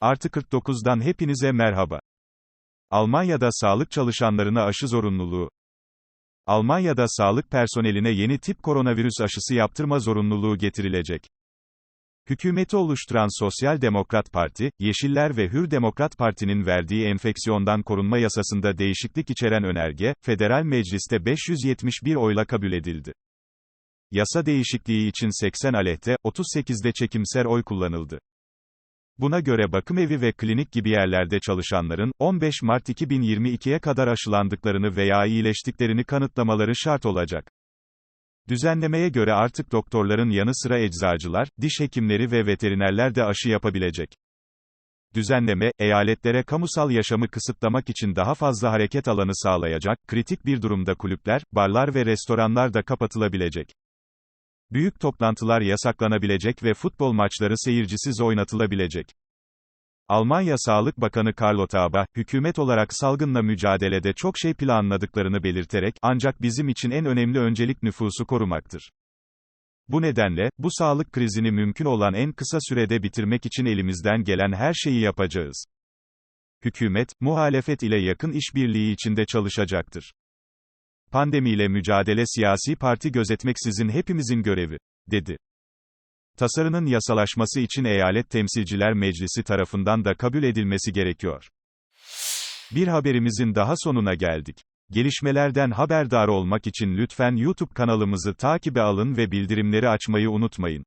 Artı 49'dan hepinize merhaba. Almanya'da sağlık çalışanlarına aşı zorunluluğu. Almanya'da sağlık personeline yeni tip koronavirüs aşısı yaptırma zorunluluğu getirilecek. Hükümeti oluşturan Sosyal Demokrat Parti, Yeşiller ve Hür Demokrat Parti'nin verdiği enfeksiyondan korunma yasasında değişiklik içeren önerge, Federal Meclis'te 571 oyla kabul edildi. Yasa değişikliği için 80 aleyhte, 38'de çekimser oy kullanıldı. Buna göre bakım evi ve klinik gibi yerlerde çalışanların, 15 Mart 2022'ye kadar aşılandıklarını veya iyileştiklerini kanıtlamaları şart olacak. Düzenlemeye göre artık doktorların yanı sıra eczacılar, diş hekimleri ve veterinerler de aşı yapabilecek. Düzenleme, eyaletlere kamusal yaşamı kısıtlamak için daha fazla hareket alanı sağlayacak, kritik bir durumda kulüpler, barlar ve restoranlar da kapatılabilecek. Büyük toplantılar yasaklanabilecek ve futbol maçları seyircisiz oynatılabilecek. Almanya Sağlık Bakanı Karl Lauterbach, hükümet olarak salgınla mücadelede çok şey planladıklarını belirterek, ancak bizim için en önemli öncelik nüfusu korumaktır. Bu nedenle, bu sağlık krizini mümkün olan en kısa sürede bitirmek için elimizden gelen her şeyi yapacağız. Hükümet, muhalefet ile yakın işbirliği içinde çalışacaktır. Pandemiyle mücadele siyasi parti gözetmeksizin hepimizin görevi, dedi. Tasarının yasalaşması için Eyalet Temsilciler Meclisi tarafından da kabul edilmesi gerekiyor. Bir haberimizin daha sonuna geldik. Gelişmelerden haberdar olmak için lütfen YouTube kanalımızı takibe alın ve bildirimleri açmayı unutmayın.